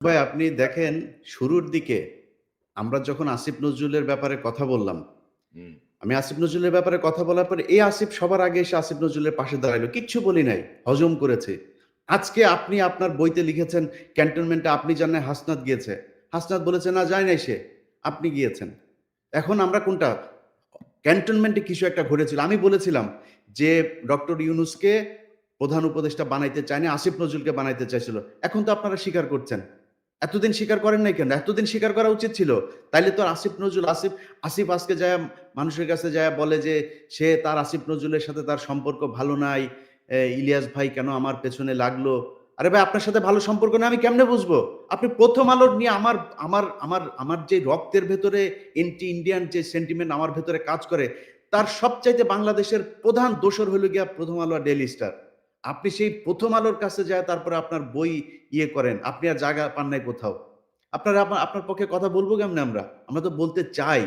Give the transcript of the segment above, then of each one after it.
ভাই আপনি দেখেন শুরুর দিকে আমরা যখন আসিফ নজরুলের ব্যাপারে কথা বললাম আমি আসিফ নজরুলের ব্যাপারে কথা বলার পরে এই আসিফ সবার আগে এসে আসিফ নজরুলের পাশে দাঁড়াইলো। কিচ্ছু বলি নাই হজম করেছে। আজকে আপনি আপনার বইতে লিখেছেন ক্যান্টনমেন্টে আপনি জানেন হাসনাত গিয়েছে। হাসনাত বলেছে না যায় নাই সে আপনি গিয়েছেন। এখন আমরা কোনটা ক্যান্টনমেন্টে কিছু একটা ঘটেছিল। আমি বলেছিলাম যে ডক্টর ইউনুসকে প্রধান উপদেষ্টা বানাইতে চায়নি আসিফ নজরুলকে বানাইতে চাইছিল। এখন তো আপনারা স্বীকার করছেন। এতদিন স্বীকার করেন নাই কেন? এতদিন স্বীকার করা উচিত ছিল। তাইলে তো আসিফ নজরুল আসিফ আসিফ আজকে যায় মানুষের কাছে যায় বলে যে, সে তার আসিফ নজরুলের সাথে তার সম্পর্ক ভালো নাই। ইলিয়াস ভাই কেন আমার পেছনে লাগল? আরে ভাই, আপনার সাথে ভালো সম্পর্ক না আমি কেমনে বুঝব? আপনি প্রথম আলোর নিয়ে আমার আমার আমার আমার যে রক্তের ভেতরে এন্টি ইন্ডিয়ান যে সেন্টিমেন্ট আমার ভেতরে কাজ করে, তার সবচাইতে বাংলাদেশের প্রধান দোষর হলো গিয়া প্রথম আলো ডেলি স্টার আপনি সেই প্রথম আলোর কাছে যায়, তারপরে আপনার বই ইয়ে করেন। আপনি আর জায়গা পান নাই কোথাও। আপনারা, আপনার পক্ষে কথা বলব কেমনে আমরা? আমরা তো বলতে চাই।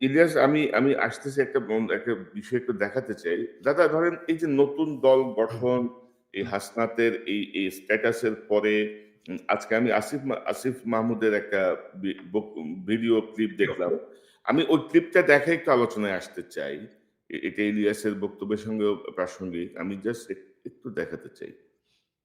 ইলিয়াস, আমি আমি আসতেছি একটা একটা বিষয় একটু দেখাতে চাই। দাদা, ধরেন এই যে নতুন দল গঠন, এই হাসনাতের এই এই স্ট্যাটাসের পরে আজকে আমি আসিফ আসিফ মাহমুদের একটা ভিডিও ক্লিপ দেখলাম। আমি ওই ক্লিপটা দেখে একটু আলোচনায় আসতে চাই। এটা ইলিয়াসের বক্তব্যের সঙ্গে প্রাসঙ্গিক। আমি জাস্ট একটু দেখাতে চাই।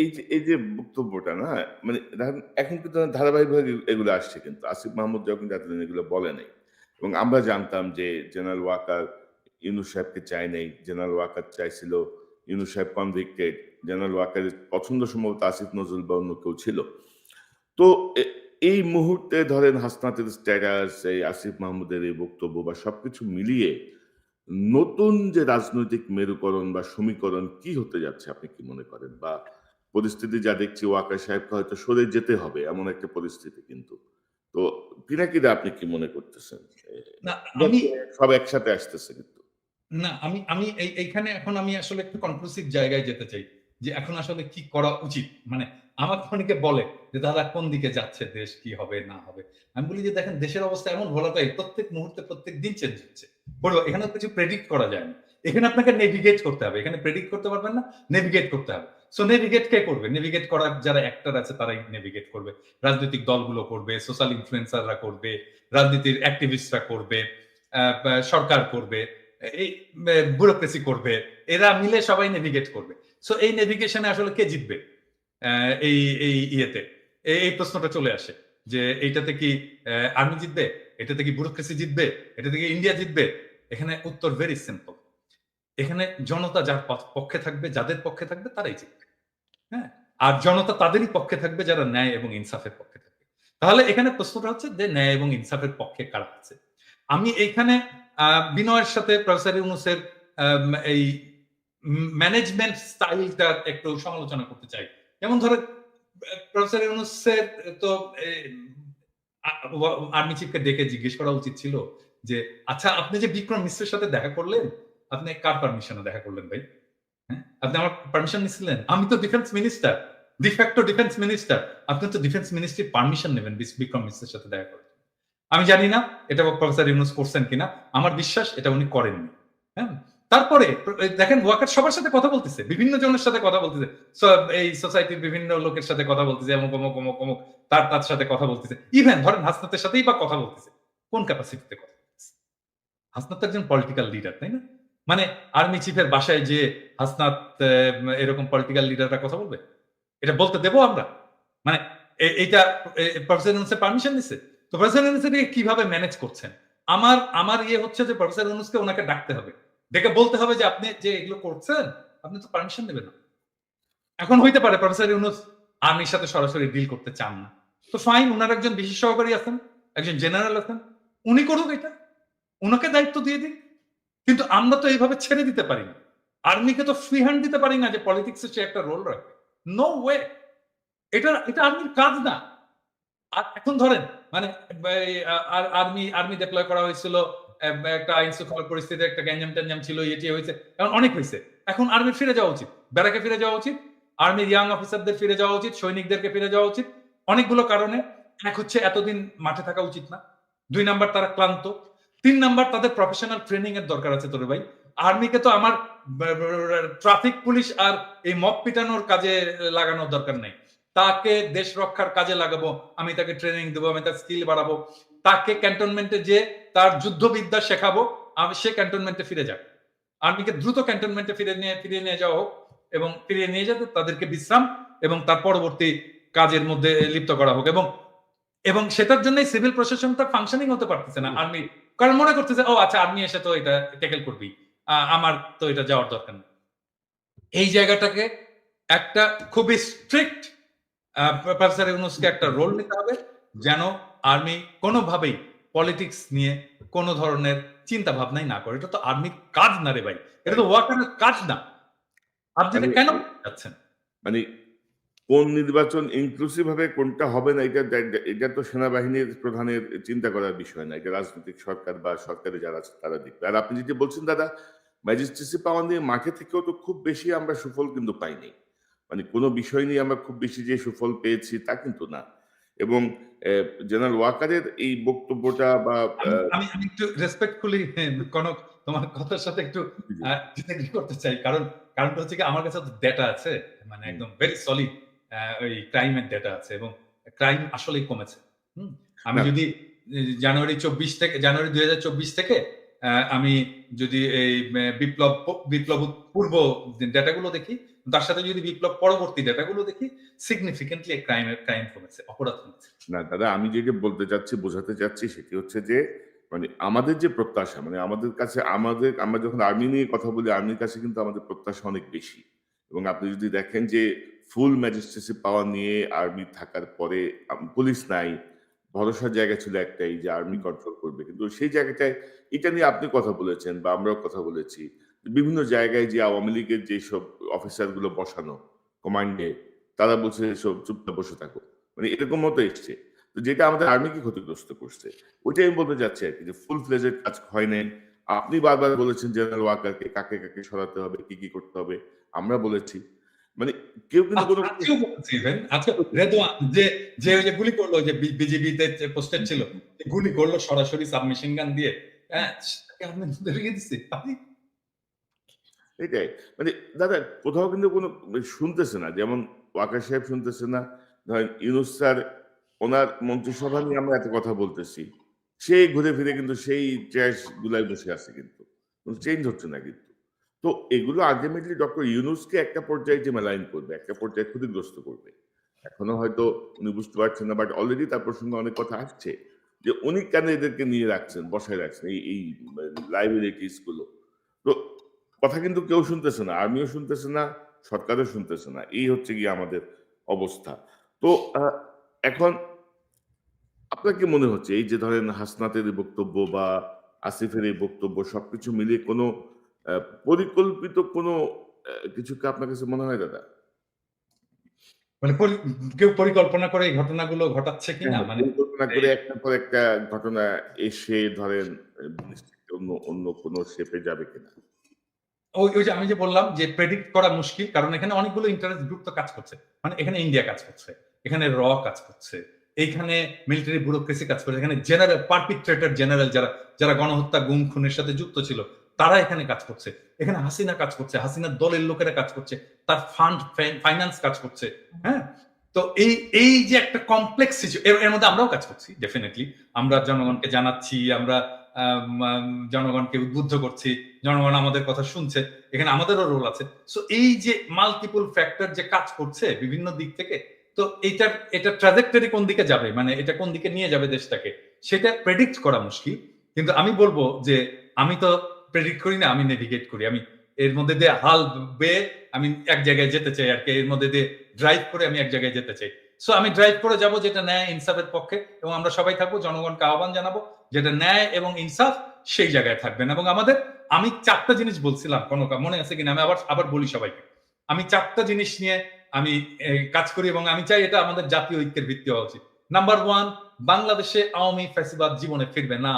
এই যে এই যে বক্তব্যটা, না? মানে দেখেন এখন কিন্তু ধারাবাহিকভাবে এগুলো আসছে কিন্তু। আসিফ মাহমুদ যখন এতদিন এগুলো বলে নাই। এবং আমরা জানতাম যে জেনারেল ওয়াকার ইউনুস সাহেবকে চায় নাই, জেনারেল ওয়াকার চাইছিল ইউনুস সাহেব কনভিক্টেড জেনারেল ওয়াকারের পছন্দ সম্ভবত আসিফ নজরুল বা অন্য কেউ ছিল। তো এই মুহূর্তে ধরেন হাসনাতের স্ট্যাটাস এই আসিফ মাহমুদের এই বক্তব্য বা সবকিছু মিলিয়ে নতুন যে রাজনৈতিক মেরুকরণ বা সমীকরণ কি হতে যাচ্ছে, আপনি কি মনে করেন? বা পরিস্থিতি যা দেখছি ওয়াকা সাহেবকে হয়তো সরে যেতে হবে এমন একটা পরিস্থিতি কিন্তু। তো পিনাকিদা আপনি কি মনে করতেছেন? না আমি সব একসাথে আসতেছে কিন্তু। না আমি আমি এই এইখানে এখন আমি আসলে একটু কনক্লুসিভ জায়গায় যেতে চাই যে এখন আসলে কি করা উচিত? মানে আমার অনেকে বলে যে দাদা কোন দিকে যাচ্ছে? দেশ কি হবে না হবে? আমি বলি যে দেখেন দেশের অবস্থা এমন ভোলাটাই প্রত্যেক মুহূর্তে প্রত্যেক দিন চেঞ্জ হচ্ছে। বলব এখানে কিছু প্রেডিক্ট করা যায় না। এখানে আপনাকে নেভিগেট করতে হবে। এখানে প্রেডিক্ট করতে পারবেন না নেভিগেট করতে হবে। সো নেভিগেট কে করবে? নেভিগেট করার যারা অ্যাক্টর আছে, তারাই নেভিগেট করবে। রাজনৈতিক দলগুলো করবে সোশ্যাল ইনফ্লুয়েন্সাররা করবে, রাজনীতির অ্যাক্টিভিস্টরা করবে সরকার করবে, এই ব্যুরোক্রেসি করবে, এরা মিলে সবাই নেভিগেট করবে। সো এই নেভিগেশনে আসলে কে জিতবে? এই এই ইয়েতে। এই প্রশ্নটা চলে আসে যে এইটাতে কি আর্মি জিতবে? এটাতে কি ব্যুরোক্রেসি জিতবে? এটাতে কি ইন্ডিয়া জিতবে? এখানে উত্তর ভেরি সিম্পল এখানে জনতা যার পক্ষে থাকবে যাদের পক্ষে থাকবে তারাই জিতবে। হ্যাঁ? আর জনতা তাদেরই পক্ষে থাকবে যারা ন্যায় এবং ইনসাফের পক্ষে থাকবে। তাহলে এখানে প্রশ্নটা হচ্ছে যে ন্যায় এবং ইনসাফের পক্ষে কারা আছে? আমি এইখানে আহ, বিনয়ের সাথে প্রফেসর ইউনুসের এই ম্যানেজমেন্ট স্টাইলটা একটু সমালোচনা করতে চাই। যেমন ধরো প্রফেসর ইউনুসের তো আর্মি চিফকে ডেকে জিজ্ঞেস করা উচিত ছিল যে আচ্ছা আপনি যে বিক্রম মিশ্রের সাথে দেখা করলেন আপনি কার পারমিশনে দেখা করলেন ভাই? হ্যাঁ? আপনি আমার পারমিশন নিছিলেন? আমি তো defence minister de facto defence minister আপনি তো ডিফেন্স মিনিস্ট্রির পারমিশন নেবেন বিক্রম মিশ্রের সাথে দেখা করার জন্য। আমি জানি না এটা প্রফেসর ইউনুস করছেন কিনা। আমার বিশ্বাস এটা উনি করেননি। হ্যাঁ? তারপরে দেখেন ওয়াকার সবার সাথে কথা বলতেছে। বিভিন্ন জনের সাথে কথা বলতেছে। এই সোসাইটির বিভিন্ন লোকের সাথে কথা বলতেছে, অমুক অমুক অমুক অমুক। তার তার সাথে কথা বলতেছে। ইভেন ধরেন হাসনাতের সাথেই বা কথা বলতেছে। কোন ক্যাপাসিটিতে কথা বলতেছে? হাসনাত একজন পলিটিক্যাল লিডার তাই না? মানে আর্মি চিফের বাসায় যে হাসনাত এরকম পলিটিক্যাল লিডাররা কথা বলবে? এটা বলতে দেবো আমরা। মানে এইটা প্রফেসর পারমিশন দিছে তো প্রফেসর কীভাবে ম্যানেজ করছেন? আমার আমার ইয়ে হচ্ছে যে প্রফেসর ইউনুসকে ওনাকে ডাকতে হবে। ডেকে বলতে হবে যে আপনি যে এগুলো করছেন, আপনি তো পারমিশন নেবেন না। এখন হইতে পারে প্রফেসর ইউনুস আর্মির সাথে সরাসরি ডিল করতে চান না। তো ফাইন ওনার একজন বিশেষ সহকারী আছেন, একজন জেনারেল আছেন। উনি করুক এটা। ওনাকে দায়িত্ব দিয়ে দিন। কিন্তু আমরা তো এইভাবে ছেড়ে দিতে পারি না। আর্মিকে তো ফ্রি হ্যান্ড দিতে পারি না যে পলিটিক্সে সে একটা রোল রাখবে। নো ওয়ে এটা এটা আর্মির কাজ না। আর এখন ধরেন মানে আর্মি আর্মি ডিপ্লয় করা হয়েছিল একটা আইন শৃঙ্খলা পরিস্থিতি একটা গ্যাঞ্জাম ট্যাঞ্জাম ছিল এটি হয়েছে, এখন অনেক হয়েছে। এখন আর্মি ফিরে যাওয়া উচিত, ব্যারাকে ফিরে যাওয়া উচিত, আর্মির ইয়াং অফিসারদের ফিরে যাওয়া উচিত, সৈনিকদেরকে ফিরে যাওয়া উচিত। অনেকগুলো কারণে, এক হচ্ছে এতদিন মাঠে থাকা উচিত না। দুই নাম্বার, তারা ক্লান্ত। তিন নাম্বার তাদের প্রফেশনাল ট্রেনিং এর দরকার আছে তোরে ভাই। আর্মিকে তো আমার ট্রাফিক পুলিশ আর এই মপ পিটানোর কাজে লাগানোর দরকার নেই। তাকে দেশ রক্ষার কাজে লাগাবো, আমি তাকে ট্রেনিং দেবো, আমি তার স্কিল বাড়াবো। তাকে ক্যান্টনমেন্টে যে তার যুদ্ধবিদ্যা শেখাবো, আমি সে ক্যান্টনমেন্টে ফিরে যাক। আর্মিকে দ্রুত ক্যান্টনমেন্টে ফিরে নিয়ে, ফিরিয়ে নিয়ে যাওয়া হোক এবং ফিরিয়ে নিয়ে যেতে তাদেরকে বিশ্রাম এবং তার পরবর্তী কাজের মধ্যে লিপ্ত করা হোক এবং এবং সেটার জন্য সিভিল প্রশাসনটা ফাংশনিং হতে পারতেছে না। আর্মি কারণ মনে করতেছে ও আচ্ছা আর্মি এসে তো এটা ট্যাকেল করবি। আমার তো এটা যাওয়ার দরকার নেই। এই জায়গাটাকে একটা খুবই স্ট্রিক্ট প্রফেসর ইউনুসকে একটা রোল নিতে হবে যেন আর্মি কোনোভাবেই পলিটিক্স নিয়ে কোনো ধরনের চিন্তা ভাবনাই না করে। এটা তো আর্মির কাজ না রে ভাই। এটা তো ওয়ার্কারের কাজ না। আপনি মানে- কেন যাচ্ছেন? মানে কোন নির্বাচন ইনক্লুসিভ হবে কোনটা হবে না এটা এটা তো সেনাবাহিনীর প্রধানের চিন্তা করার বিষয় না এটা রাজনৈতিক সরকার বা সরকারে যারা আছে তারা দেখবে। আর আপনি যেটা বলছেন দাদা ম্যাজিস্ট্রেসি পাওয়া নিয়ে মাঠে থেকেও তো খুব বেশি আমরা সুফল কিন্তু পাইনি। মানে কোনো বিষয় নিয়ে আমরা খুব বেশি যে সুফল পেয়েছি তা কিন্তু না। এবং জেনারেল ওয়াকারের এই বক্তব্যটা বা আমি- একটু রেসপেক্টফুলি কোন তোমার কথার সাথে একটু করতে চাই। কারণ কারণটা হচ্ছে কি আমার কাছে ডেটা আছে মানে একদম ভেরি সলিড ওই ক্রাইমের ডেটা আছে এবং ক্রাইম আসলেই কমেছে? আমি যদি জানুয়ারি চব্বিশ থেকে জানুয়ারি দুই হাজার চব্বিশ থেকে আমি যদি এই বিপ্লব বিপ্লব পূর্ব ডেটাগুলো দেখি তার সাথে যদি বিপ্লব পরবর্তী ডেটাগুলো দেখি সিগনিফিকেন্টলি ক্রাইমের ক্রাইম কমেছে অপরাধ কমেছে। না দাদা আমি যেটা বলতে চাচ্ছি বোঝাতে চাচ্ছি সেটি হচ্ছে যে মানে আমাদের যে প্রত্যাশা মানে আমাদের কাছে আমাদের আমরা যখন আর্মি নিয়ে কথা বলি আর্মির কাছে কিন্তু আমাদের প্রত্যাশা অনেক বেশি। এবং আপনি যদি দেখেন যে ফুল ম্যাজিস্ট্রেসি পাওয়ার নিয়ে আর্মি থাকার পরে পুলিশ নাই ভরসার জায়গা ছিল একটাই যে আর্মি কন্ট্রোল করবে। কিন্তু সেই জায়গাটায় এটা নিয়ে আপনি কথা বলেছেন বা আমরাও কথা বলেছি। বিভিন্ন জায়গায় যে আওয়ামী লীগের যেসব অফিসারগুলো বসানো কমান্ডে তারা বলছে সব চুপচাপ বসে থাকো। মানে এরকম মতো এসছে। তো যেটা আমাদের আর্মিকে ক্ষতিগ্রস্ত করছে ওইটাই আমি বলতে যাচ্ছি আর কি যে ফুল ফ্লেজের কাজ হয় নাই। আপনি বারবার বলেছেন জেনারেল ওয়াকারকে কাকে কাকে সরাতে হবে কি কি করতে হবে আমরা বলেছি। মানে কেউ কিন্তু কোনো বলছি even, আজকে রেদওয়ান যে যে ওই যে গুলি করল যে পোস্টেড ছিল গুলি করল সরাসরি সাবমেশিন গান দিয়ে হ্যাঁ এটাই। মানে দাদা কোথাও কিন্তু কোনো শুনতেছে না যেমন ওয়াকা সাহেব শুনতেছে না ধরেন ইউনুস স্যার ওনার মন্ত্রিসভা নিয়ে আমরা এত কথা বলতেছি। সেই ঘুরে ফিরে কিন্তু সেই ট্র্যাশ গুলাই বসে আছে কিন্তু। চেঞ্জ হচ্ছে না কিন্তু। তো এগুলো আলটিমেটলি ডক্টর ইউনুসকে একটা পর্যায়ে যে মেলাইন করবে, একটা পর্যায়ে ক্ষতিগ্রস্ত করবে। এখনও হয়তো উনি বুঝতে পারছেন না বাট অলরেডি তার প্রসঙ্গে অনেক কথা আসছে যে উনি কেন এদেরকে নিয়ে রাখছেন, বসায় রাখছেন এই এই লাইব্রেরিটিসগুলো। তো কথা কিন্তু কেউ শুনতেছে না, আর্মিও শুনতেছে না, সরকারও শুনতেছে না। এই হচ্ছে গিয়ে আমাদের অবস্থা। তো এখন আপনার কি মনে হচ্ছে? এই যে ধরেন হাসনাতের বক্তব্য বা আসিফের এই বক্তব্য সবকিছু মিলিয়ে কোনো পরিকল্পিত কোনো কিছু কি আপনার কাছে মনে হয় দাদা? মানে কেউ পরিকল্পনা করে এই ঘটনাগুলো ঘটাচ্ছে কিনা? মানে পরিকল্পনা করে একটা পর একটা ঘটনা এসে ধরেন অন্য অন্য কোনো শেপে যাবে কিনা? ওই ওই যে আমি যে বললাম যে প্রেডিক্ট করা মুশকিল কারণ এখানে অনেকগুলো ইন্টারেস্ট গ্রুপ তো কাজ করছে। মানে এখানে ইন্ডিয়া কাজ করছে এখানে র কাজ করছে এইখানে মিলিটারি ব্যুরোক্রেসি কাজ করছে এখানে জেনারেল পারপিট্রেটর জেনারেল যারা যারা গণহত্যা গুম খুনের সাথে যুক্ত ছিল তারা এখানে কাজ করছে। এখানে হাসিনা কাজ করছে হাসিনার দলের লোকেরা কাজ করছে তার ফান্ড ফাইন্যান্স কাজ করছে হ্যাঁ? তো এই এই যে একটা কমপ্লেক্স এর মধ্যে আমরাও কাজ করছি ডেফিনেটলি আমরা জনগণকে জানাচ্ছি আমরা আম, আম, জনগণকে উদ্বুদ্ধ করছি জনগণ আমাদের কথা শুনছে এখানে আমাদেরও রোল আছে। সো এই যে মাল্টিপল ফ্যাক্টর যে কাজ করছে বিভিন্ন দিক থেকে তো এইটার এটা ট্রাজেক্টরি কোন দিকে যাবে? মানে এটা কোন দিকে নিয়ে যাবে দেশটাকে? সেটা প্রেডিক্ট করা মুশকিল। কিন্তু আমি বলব যে আমি তো প্রেডিক্ট করি না, আমি নেভিগেট করি। আমি এর মধ্যে দিয়ে হাল বেয়ে আমি এক জায়গায় যেতে চাই আর কি। এর মধ্যে দিয়ে ড্রাইভ করে আমি এক জায়গায় যেতে চাই। সো আমি ড্রাইভ করে যাব যেটা ন্যায় ইনসাফের পক্ষে এবং আমরা সবাই থাকব, জনগণকে আহ্বান জানাব যেটা ন্যায় এবং ইনসাফ সেই জায়গায় থাকবেন এবং আমাদের, আমি চারটা জিনিস বলছিলাম, কোনো মনে আছে কিনা? আমি আবার আবার বলি সবাইকে। আমি চারটা জিনিস নিয়ে আমি কাজ করি এবং আমি চাই এটা আমাদের জাতীয় ঐক্যের ভিত্তি হওয়া উচিত। নাম্বার ওয়ান বাংলাদেশে আওয়ামী ফ্যাসিবাদ জীবনে ফিরবে না।